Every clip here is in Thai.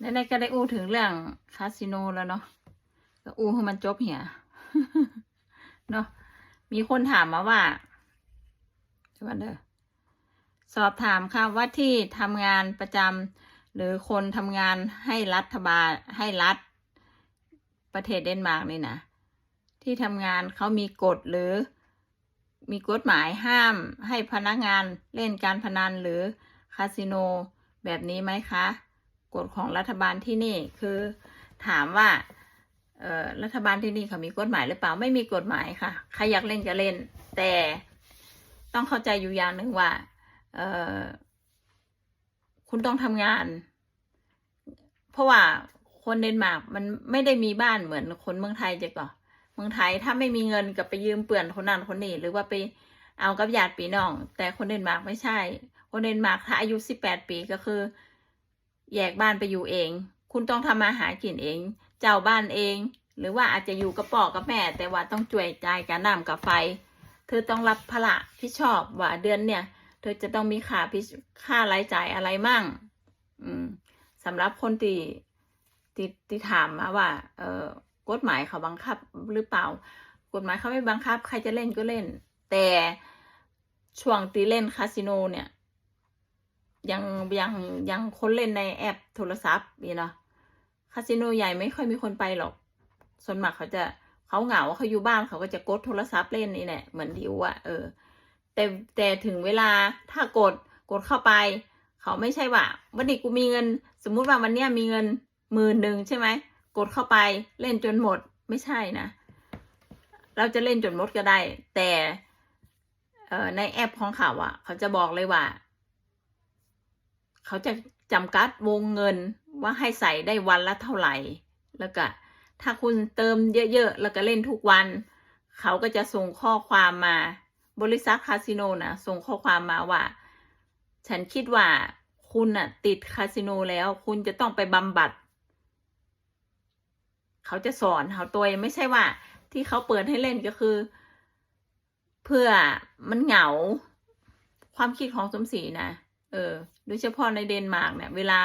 ในๆก็ได้อู้ถึงเรื่องคาสิโนแล้วเนาะก็อู้ให้มันจบเหียเนาะมีคนถามมาว่าเดี๋ยวก่อนเด้อสอบถามค่ะว่าที่ทำงานประจำหรือคนทำงานให้รัฐบาลให้รัฐประเทศเดนมาร์กนี่นะที่ทำงานเขามีกฎหรือ มีกฎหมายห้ามให้พนักงานเล่นการพนันหรือคาสิโนแบบนี้ไหมคะ กฎของรัฐบาลที่นี่คือถามว่าเออรัฐบาลที่นี่เขามีกฎหมายหรือเปล่าไม่มีกฎหมายค่ะใครอยากเล่นก็เล่น แต่ต้องเข้าใจอยู่อย่างหนึ่งว่าเออคุณต้องทำงาน เพราะว่าคนเดนมาร์กมันไม่ได้มีบ้านเหมือนคนเมืองไทยจะก่อเมืองไทยถ้าไม่มีเงินกับไปยืมเปื่อนคนนั้นคนนี้หรือว่าไปเอากับญาติพี่น้อง แต่คนเดนมาร์กไม่ใช่ คนเดนมาร์กถ้าอายุสิบแปดปีก็คือ แยกบ้านไปอยู่เอง คุณต้องทำมาหากินเอง เจ้าบ้านเอง หรือว่าอาจจะอยู่กับพ่อกับแม่ แต่ว่าต้องจ่วยจ่ายการน้ำกับไฟ เธอต้องรับภาระพิชอบว่าเดือนเนี่ย เธอจะต้องมีค่าพิค่ารายจ่ายอะไรมั่ง อืมสำหรับคนที่ที่ที่ถามมาว่า เออกฎหมายเขาบังคับหรือเปล่า กฎหมายเขาไม่บังคับ ใครจะเล่นก็เล่น แต่ช่วงตีเล่นคาสิโนเนี่ย ยังยังยังคนเล่นในแอปโทรศัพท์นี่เนาะคาสิโนใหญ่ไม่ค่อยมีคนไปหรอก ส่วนมากเขาจะเขาเหงาเขาอยู่บ้านเขาก็จะกดโทรศัพท์เล่นนี่แหละเหมือนดิวอะเออ แต่แต่ถึงเวลาถ้ากดกดเข้าไป เขาไม่ใช่ว่าวันนี้กูมีเงิน สมมุติว่าวันเนี้ยมีเงินหมื่นหนึ่งใช่ไหมกดเข้าไปเล่นจนหมดไม่ใช่นะ เราจะเล่นจนหมดก็ได้ แต่ในแอปของเขาอะเขาจะบอกเลยว่า เขาจะจำกัดวงเงินว่าให้ใส่ได้วันละเท่าไหร่ แล้วก็ถ้าคุณเติมเยอะๆ แล้วก็เล่นทุกวัน เขาก็จะส่งข้อความมา บริษัทคาสิโนนะส่งข้อความมาว่า ฉันคิดว่าคุณน่ะ ติดคาสิโนแล้ว คุณจะต้องไปบำบัด เขาจะสอนเขาตัวไม่ใช่ว่า ที่เขาเปิดให้เล่นก็คือ เพื่อมันเหงา ความคิดของสมศรีนะ เออ โดยเฉพาะในเดนมาร์กเนี่ย เวลา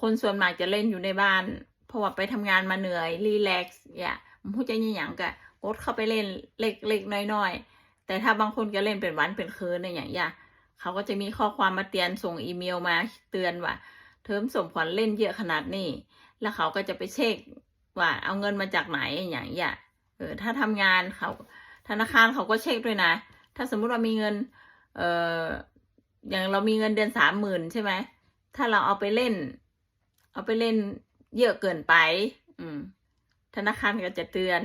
คนส่วนมากจะเล่นอยู่ในบ้าน เพราะว่าไปทำงานมาเหนื่อย รีแลกซ์อย่าผมพูดจะยิ่งอยางกะกดเข้าไปเล่นเล็กๆน้อยๆ แต่ถ้าบางคนก็เล่นเป็นวันเป็นคืนเนี่ยอย่างเงี้ยเขาก็จะมีข้อความมาเตือนส่งอีเมลมาเตือนว่า เทอมสมขวัญเล่นเยอะขนาดนี้ แล้วเขาก็จะไปเช็คว่าเอาเงินมาจากไหนอย่างเงี้ยเออถ้าทำงานเขาธนาคารเขาก็เช็คด้วยนะ ถ้าสมมุติว่ามีเงิน เอ่อ อย่างเรามีเงินเดือนสามหมื่นใช่ไหม ถ้าเราเอาไปเล่น เอาไปเล่นเยอะเกินไป อืม ธนาคารก็จะเตือน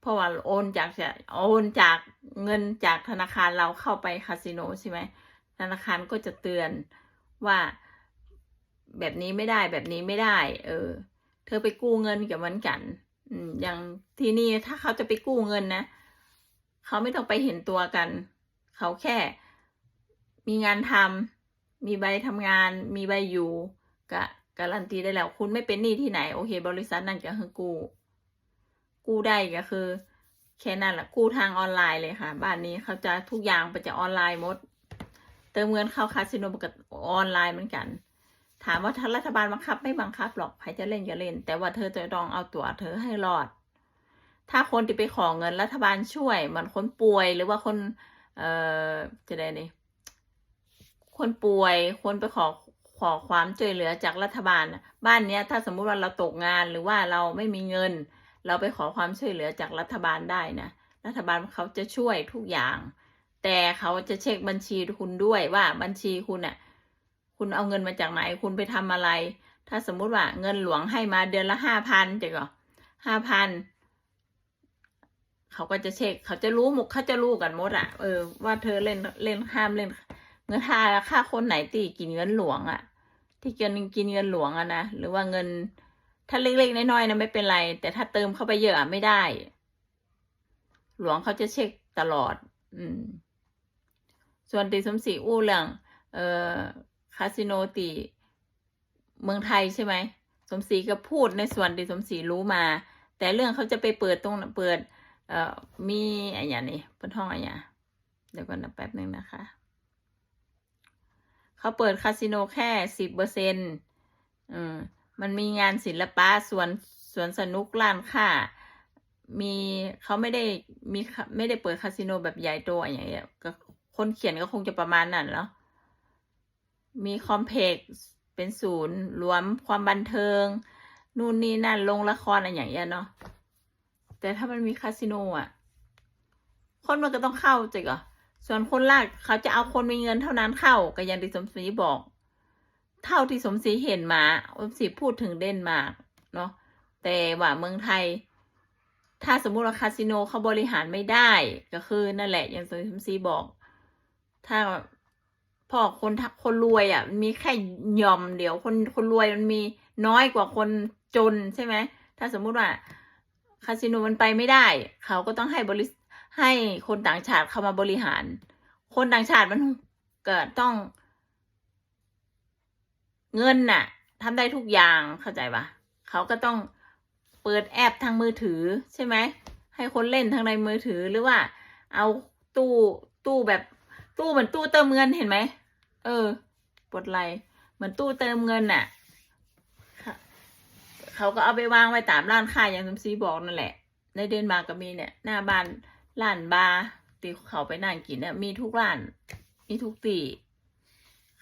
เพราะว่าโอนจากจะโอนจากเงินจากธนาคารเราเข้าไปคาสิโนใช่ไหม ธนาคารก็จะเตือนว่าแบบนี้ไม่ได้แบบนี้ไม่ได้ เออ เธอไปกู้เงินกับมือนกัน อืม อย่างที่นี่ถ้าเขาจะไปกู้เงินนะ เขาไม่ต้องไปเห็นตัวกัน เขาแค่ มีงานทำมีใบทำงาน มีใบอยู่ก็การันตีได้แล้ว คุณไม่เป็นหนี้ที่ไหน โอเค บริษัทนั่นก็คือกู้กู้ได้ก็คือแค่นั้นแหละกู้ทางออนไลน์เลยค่ะ บ้านนี้เขาจะทุกอย่างไปจะออนไลน์หมด เติมเงินเข้าคาสิโนกับออนไลน์เหมือนกัน ถามว่าถ้ารัฐบาลบังคับไม่บังคับหรอกใครจะเล่นก็เล่น แต่ว่าเธอจะต้องเอาตัวเธอให้รอด ถ้าคนที่ไปขอเงินรัฐบาลช่วยเหมือนคนป่วยหรือว่าคน เอ่อจะได้นี่ คนป่วยคนไปขอขอความช่วยเหลือจากรัฐบาล บ้านเนี้ยถ้าสมมุติว่าเราตกงานหรือว่าเราไม่มีเงิน เราไปขอความช่วยเหลือจากรัฐบาลได้นะรัฐบาลเขาจะช่วยทุกอย่าง แต่เขาจะเช็คบัญชีคุณด้วยว่าบัญชีคุณน่ะคุณเอาเงินมาจากไหนคุณไปทำอะไร ถ้าสมมุติว่าเงินหลวงให้มาเดือนละห้าพันจะก็ห้าพันเขาก็จะเช็ค เขาจะรู้หมดเขาจะรู้กันหมดอะเออว่าเธอเล่นเล่นห้ามเล่น เงินค่าค่าคนไหนตีกินเงินหลวงอะที่กินกินเงินหลวงอะนะหรือว่าเงิน ถ้าเล็กๆน้อยๆนะไม่เป็นไร แต่ถ้าเติมเข้าไปเยอะอะไม่ได้ หลวงเขาจะเช็คตลอด อืม ส่วนตีสมศรีอู้เรื่องเอ่อคาสิโนตีเมืองไทยใช่ไหมสมศรีก็พูดในส่วนที่สมศรีรู้มา แต่เรื่องเขาจะไปเปิดตรงเปิด เอ่อมีอะไรอย่างนี้เปิดห้องอะไรอย่างเดี๋ยวก่อนนะแป๊บนึงนะคะ เขาเปิดคาสิโนแค่สิบเปอร์เซ็นอืมมันมีงานศิลปะสวนสวนสนุกร้านค้ามีเขาไม่ได้มีไม่ได้เปิดคาสิโนแบบใหญ่โตอย่างเงี้ยก็คนเขียนก็คงจะประมาณนั้นเนาะมีคอมเพล็กซ์เป็นศูนย์รวมความบันเทิง นู่นนี่นั่นลงละครอะไรอย่างเงี้ยเนาะแต่ถ้ามันมีคาสิโนอะ คนมันก็ต้องเข้าจริงเหรอ ส่วนคนลากเขาจะเอาคนมีเงินเท่านั้นเข้าก็อย่างที่สมศรีบอก เท่าที่สมศรีเห็นมาสมศรีพูดถึงเดนมาร์กเนาะแต่ว่าเมืองไทย ถ้าสมมุติว่าคาสิโนเขาบริหารไม่ได้ก็คือนั่นแหละอย่างสมศรีบอก ถ้าพอคนทักคนรวยอะมีแค่ยอมเดี๋ยวคนคนรวยมันมีน้อยกว่าคนจนใช่ไหมถ้าสมมุติว่าคาสิโนมันไปไม่ได้ เขาก็ต้องให้บริ ให้คนต่างชาติเข้ามาบริหาร คนต่างชาติมันเก็ต้อง เงินน่ะทำได้ทุกอย่างเข้าใจปะเขาก็ต้องเปิดแอปทางมือถือใช่ไหม ให้คนเล่นทางในมือถือหรือว่า เอาตู้ตู้แบบตู้เหมือนตู้เติมเงินเห็นไหมเออปลดไลค์เหมือนตู้เติมเงินน่ะค่ะเขาก็เอาไปวางไว้ตามร้านค้าอย่างสมศรีบอกนั่นแหละ ในเดนมาร์กก็มีเนี่ย หน้าบ้าน ร้านบาร์ที่เขาไปนั่งกินเนี่ยมีทุกร้าน มีทุกตี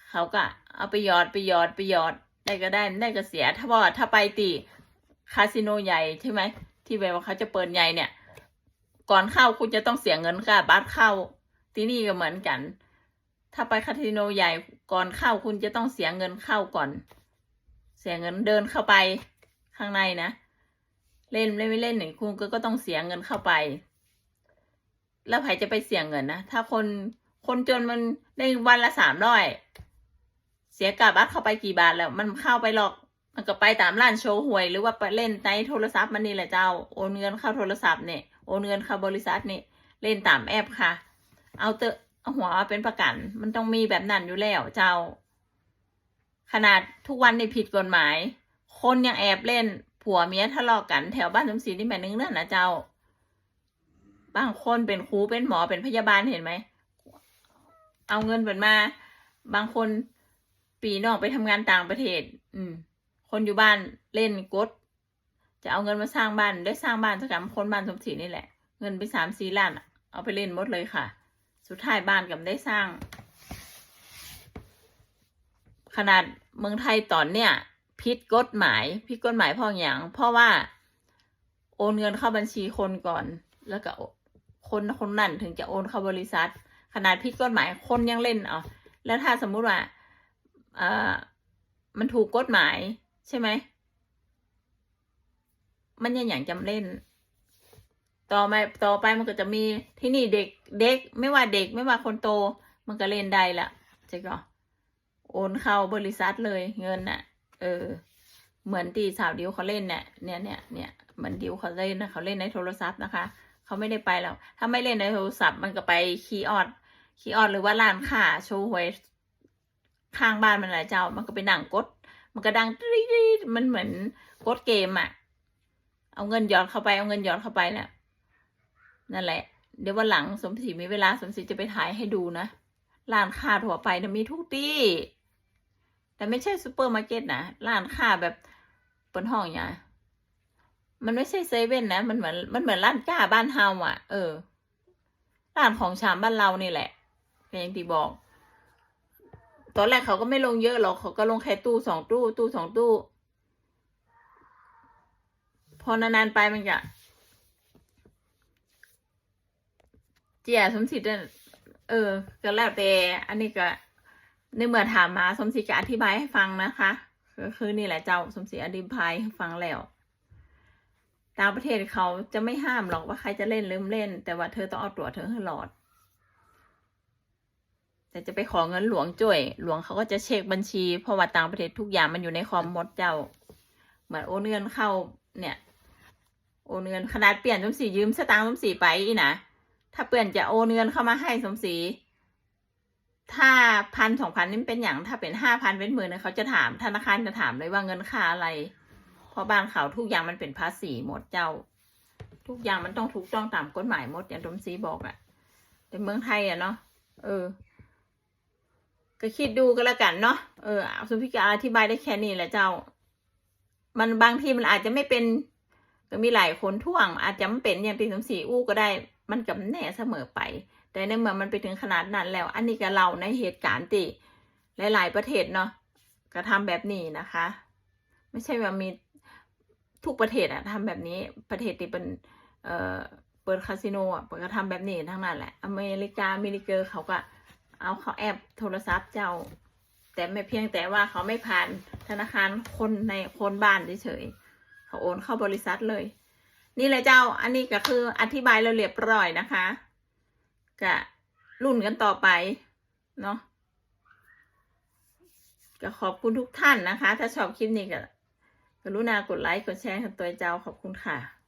เขาก็เอาไปยอดไปยอดไปยอดได้ก็ได้ไม่ได้ก็เสีย ถ้าว่าถ้าไปตีคาสิโนใหญ่ใช่ไหมที่แบบว่าเขาจะเปิดใหญ่เนี่ย ก่อนเข้าคุณจะต้องเสียเงินค่าบัตรเข้า ที่นี่ก็เหมือนกัน ถ้าไปคาสิโนใหญ่ก่อนเข้าคุณจะต้องเสียเงินเข้าก่อน เสียเงินเดินเข้าไปข้างในนะเล่นเล่นไม่เล่นหนึ่งคุณก็ต้องเสียเงินเข้าไป แล้วใครจะไปเสี่ยงเงินนะ ถ้าคนคนจนมันได้วันละสามร้อยเสียกาบัตรเข้าไปกี่บาทแล้ว มันเข้าไปหรอก มันก็ไปตามร้านโชว์หวย หรือว่าไปเล่นในโทรศัพท์มันนี่แหละเจ้า โอนเงินเข้าโทรศัพท์เนี่ยโอนเงินเข้าบริษัทเนี่ยเล่นตามแอปค่ะ เอาเตอะเอาหัวมาเป็นประกัน มันต้องมีแบบนั้นอยู่แล้วเจ้า ขนาดทุกวันในผิดกฎหมาย คนยังแอบเล่นผัวเมียทะเลาะกันแถวบ้านสมศรีนี่แม่นึงนั่นนะเจ้า บางคนเป็นครูเป็นหมอเป็นพยาบาลเห็นไหม เอาเงินเปิดมา บางคนปีนอกไปทำงานต่างประเทศ อืม คนอยู่บ้านเล่นกด จะเอาเงินมาสร้างบ้านได้สร้างบ้านสักกับคนบ้านสมศรีนี่แหละ เงินไปสามสี่ล้านเอาไปเล่นหมดเลยค่ะ สุดท้ายบ้านกับได้สร้าง ขนาดเมืองไทยตอนเนี้ยพิษกฎหมายพิษกฎหมายพราะอย่าง เพราะว่าโอนเงินเข้าบัญชีคนก่อนแล้วก็ คนคนนั้นถึงจะโอนเข้าบริษัท ขนาดพิษกฎหมายคนยังเล่นเอาแล้วถ้าสมมุติว่าเอ่อมันถูกกฎหมายใช่ไหม มันยังอย่างจำเล่น ต่อไปต่อไปมันก็จะมีที่นี่เด็กเด็ก ไม่ว่าเด็กไม่ว่าคนโต มันก็เล่นได้ละใช่ก็โอนเข้าบริษัทเลยเงินน่ะ เออ เหมือนตีสาวดิวเขาเล่นเนี่ยเนี่ยเนี่ยเนี่ยเหมือนดิวเขาเล่นนะเขาเล่นในโทรศัพท์นะคะ เขาไม่ได้ไปแล้ว ถ้าไม่เล่นในโทรศัพท์มันก็ไปคีออดคีออดหรือว่าร้านค้าโชว์หวยข้างบ้านมันแหละเจ้า มันก็ไปนั่งกด มันก็ดังตรีดมันเหมือนกดเกมอะเอาเงินหยอดเข้าไปเอาเงินหยอดเข้าไปนี่ยนั่นแหละ เดี๋ยววันหลังสมศรีมีเวลาสมศรีจะไปถ่ายให้ดูนะร้านค้าทั่วไปนะมีทุกที่แต่ไม่ใช่ซูเปอร์มาร์เก็ตนะร้านค้าแบบเปิดห้องอย่าง มันไม่ใช่เซเว่นนะ มันเหมือน มันเหมือนร้านก้าบ้านเฮาอะ เออ ร้านของชามบ้านเรานี่แหละอย่างที่บอก ตอนแรกเขาก็ไม่ลงเยอะหรอก เขาก็ลงแค่ตู้สองตู้ ตู้สองตู้ พอนานๆไปมันจะเจียสมศรีเนี่ยเออ ก็แล้วแต่ อันนี้ก็ในเมื่อถามมาสมศรีก็อธิบายให้ฟังนะคะ ก็คือนี่แหละเจ้าสมศรีอธิบายให้ฟังแล้ว ต่างประเทศเขาจะไม่ห้ามหรอกว่าใครจะเล่นหรือไม่เล่น แต่ว่าเธอต้องเอาตัวเธอให้หลอด แต่จะไปขอเงินหลวงจ่วย หลวงเขาก็จะเช็คบัญชี เพราะว่าต่างประเทศทุกอย่างมันอยู่ในคอมมดเจ้า เหมือนโอนเงินเข้าเนี่ย โอนเงินขนาดเปลี่ยนสมศรียืมสตางค์สมศรีไปนะถ้าเปลี่ยนจะโอนเงินเข้ามาให้สมศรีถ้าพันสองพันนี่เป็นอย่างถ้าเป็นห้าพันเป็นหมื่นเนี่ยเขาจะถามธนาคารจะถามเลยว่าเงินค่าอะไร เพราะบ้านเขาทุกอย่างมันเป็นภาษีหมดเจ้า ทุกอย่างมันต้องถูกต้องตามกฎหมายหมดอย่างดมซีบอกอะ่ะแต่เมืองไทยอะ่ะเนาะเออ ก็คิดดูก็แล้วกันเนาะเออสุพิการอธิบายได้แค่นี้แหละเจ้า มันบางทีมันอาจจะไม่เป็นก็มีหลายคนท่วง อาจจะไม่เป็นอย่างปีสามสี่อู้ก็ได้ มันกับแน่เสมอไป แต่ในเมื่อมันไปถึงขนาดนั้นแล้ว อันนี้ก็เราในเหตุการณ์ที่หลาย ๆ ประเทศเนาะกระทำแบบนี้นะคะ ไม่ใช่ว่ามี ทุกประเทศอะทำแบบนี้ประเทศที่เป็นเอ่อเปิดคาสิโนอะเปิดกระทำแบบนี้ทั้งนั้นแหละ อเมริกาอเมริเกอร์เขาก็เอาเขาแอบโทรศัพท์เจ้า แต่ไม่เพียงแต่ว่าเขาไม่ผ่านธนาคารคนในคนบ้านเฉยๆเขาโอนเข้าบริษัทเลย นี่เลยเจ้าอันนี้ก็คืออธิบายเราเรียบร้อยนะคะกะรุ่นกันต่อไปเนาะก็ขอบคุณทุกท่านนะคะ ถ้าชอบคลิปนี้ก็ กรุณากดไลค์ กดแชร์ให้ตัวเจ้าขอบคุณค่ะ